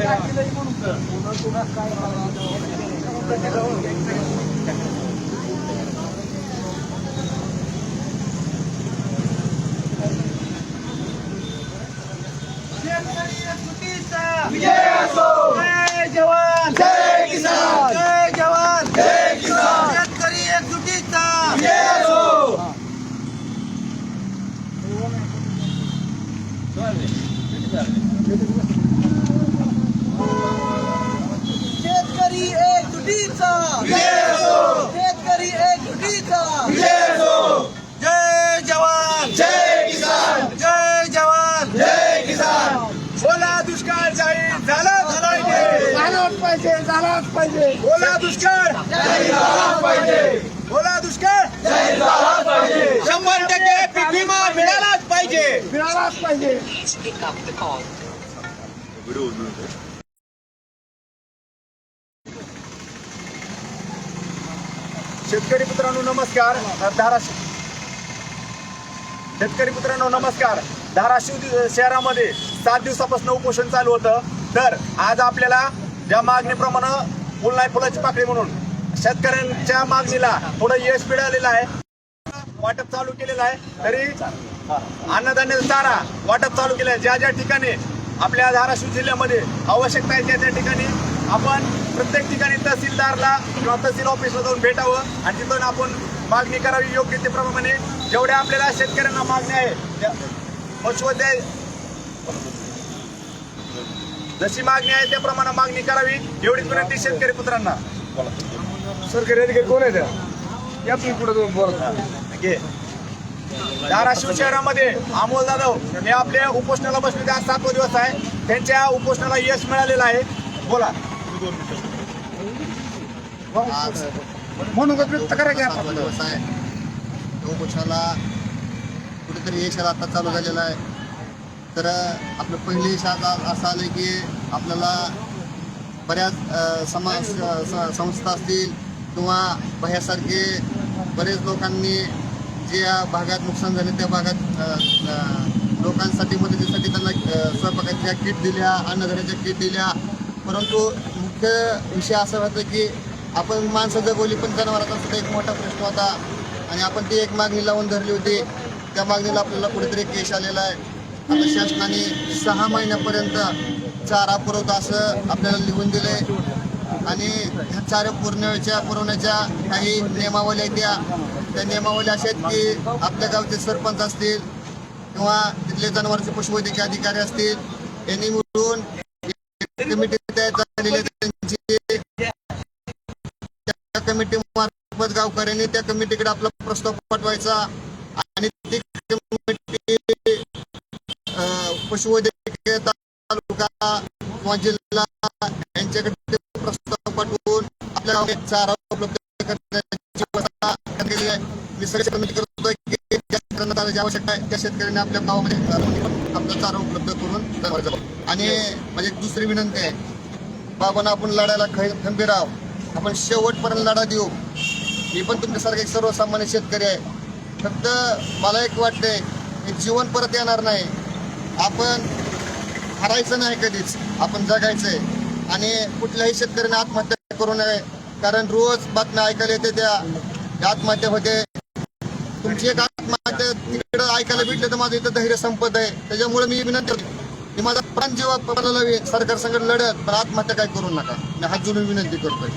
लागतंय का जय जवान। जय किसान। जय जवान। जय किसान। शेतकरी एकजुटीचा। शेतकरी एकजुटीचा शेतकरी एकजुटीचा जय जवान जय किसान जय जवान जय किसान बोला दुष्काळ जाहीर झाला झाला झालाच पाहिजे झालाच पाहिजे. बोला दुष्काळ. झालाच दुष्काळ. शंभर टक्के पीक विमा मिळालाच पाहिजे. मिळालाच पाहिजे. शेतकरी मित्रांनो नमस्कार. धाराशिव. शेतकरी मित्रांनो नमस्कार. धाराशिव शहरामध्ये सात दिवसापासून उपोषण चालू होतं. तर आज आपल्याला ज्या मागणीप्रमाणे फुल नाही फुलाची पाकळी म्हणून शेतकऱ्यांच्या मागणीला थोडं यश मिळालेलं आहे. वाटप चालू केलेलं आहे. तरी अन्नधान्याचा चारा वाटप चालू केलं आहे. ज्या ज्या ठिकाणी आपल्या धाराशिव जिल्ह्यामध्ये आवश्यकता आहे त्या त्या ठिकाणी आपण प्रत्येक ठिकाणी तहसीलदारला किंवा तहसील ऑफिसला जाऊन भेटावं आणि तिथून आपण मागणी करावी योग्य ते प्रमाणे. जेवढ्या आपल्याला शेतकऱ्यांना मागणी आहे त्या पशुवैद्य जशी मागणी आहे त्याप्रमाणे मागणी करावी. एवढीच विनंती शेतकरी पुत्रांना. सरकारी अधिकारी कोण आहे त्या? या तुम्ही पुढे जाऊन बोला. घे. धाराशिव शहरामध्ये अमोल जाधव हे आपल्या उपोषणाला बसलेले आज सातवा दिवस आहे. त्यांच्या उपोषणाला यश मिळालेलं आहे. बोला. म्हणून व्यक्त करा की सातवा आपण दिवस आहे. तो उपोषणाला कुठेतरी यश आता चालू झालेला आहे. तर आपलं पहिले यश असं आलं की आपल्याला बऱ्याच समाज स- संस्था असतील किंवा भयासारखे बरेच लोकांनी जे या भागात नुकसान झाले त्या भागात लोकांसाठी मदतीसाठी त्यांना स्वयंपाकाच्या किट दिल्या अन्नधान्याच्या किट दिल्या. परंतु मुख्य विषय असा होता की आपण माणसं जगवली पण जनावरांचा सुद्धा एक मोठा प्रश्न होता. आणि आपण ती एक मागणी लावून धरली होती. त्या मागणीला आपल्याला कुठेतरी केश यश आलेलं आहे. आता शासनाने सहा महिन्यापर्यंत चारा पुरवठा असं आपल्याला लिहून दिले आणि ह्या चारा पुरवण्याच्या पुरवण्याच्या काही नियमावली आहेत त्या. त्या नियमावली अशा आहेत की आपल्या गावचे सरपंच असतील किंवा तिथले जनावरांचे पशुवैद्यकीय अधिकारी असतील यांनी मिळून कमिटी तयार झालेली त्यांची. त्या कमिटी मार्फत गावकऱ्यांनी त्या कमिटीकडे आपला प्रस्ताव पाठवायचा आणि ती पशुवैद्यकीय तालुका किंवा जिल्हा यांच्याकडे प्रस्ताव पाठवून आपल्या गावात चारा उपलब्ध करण्याची व्यवस्था केलेली आहे निसर्ग कमी कमिटी करतोय की ज्या आवश्यकता आहे त्या शेतकऱ्यांनी आपल्या गावामध्ये आपला चारा उपलब्ध करून आणि माझी दुसरी विनंती आहे बाबांना आपण लढायला खंबीर आहोत आपण शेवटपर्यंत लढा देऊ मी पण तुमच्यासारखा एक सर्वसामान्य शेतकरी आहे फक्त मला एक वाटतंय की जीवन परत येणार नाही आपण हरायचं नाही कधीच. आपण जगायचंय. आणि कुठल्याही शेतकऱ्याने आत्महत्या करू नये. कारण रोज बातम्या ऐकायला येते त्या. आत्महत्या होते. तुमची एक आत्महत्या तिकडे ऐकायला भेटलं तर माझं इथं धैर्य संपत आहे. त्याच्यामुळे मी विनंती करतो. की माझा प्राण जेव्हा पडला सरकार संकट लढत पण आत्महत्या काय करू नका. मी हात जोडून विनंती करतोय.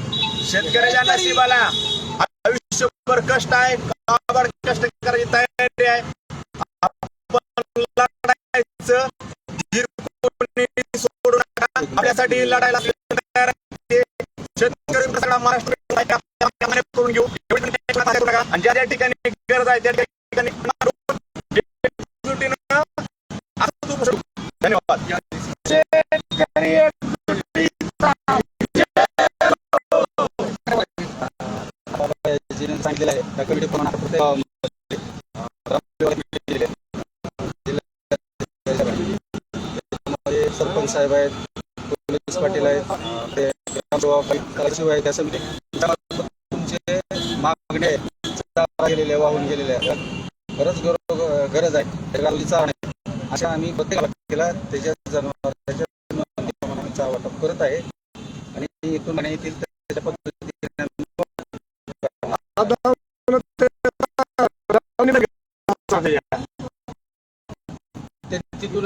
शेतकऱ्याच्या नशिबाला आयुष्यभर कष्ट आहे. कष्ट कष्ट करायची आपल्यासाठी लढायला तयार शेतकरी सगळा महाराष्ट्र करून घेऊ. आणि ज्या ज्या ठिकाणी गरज आहे त्या ठिकाणी. धन्यवाद. शेतकरी सांगितलेलं आहे. त्या कमिटी प्रमाणे सरपंच साहेब आहेत. पोलीस पाटील आहेत ते आहेत, आहेत त्या समिती तुमचे मागणे आहेत गेलेले वाहून गेलेले आहे खरंच गरज गरज आहे. अशा आम्ही प्रत्येक केला त्याच्या आम्ही चारा वाटप करत आहे. आणि इथून आणि येतील त्याच्या पद्धतीने तिथून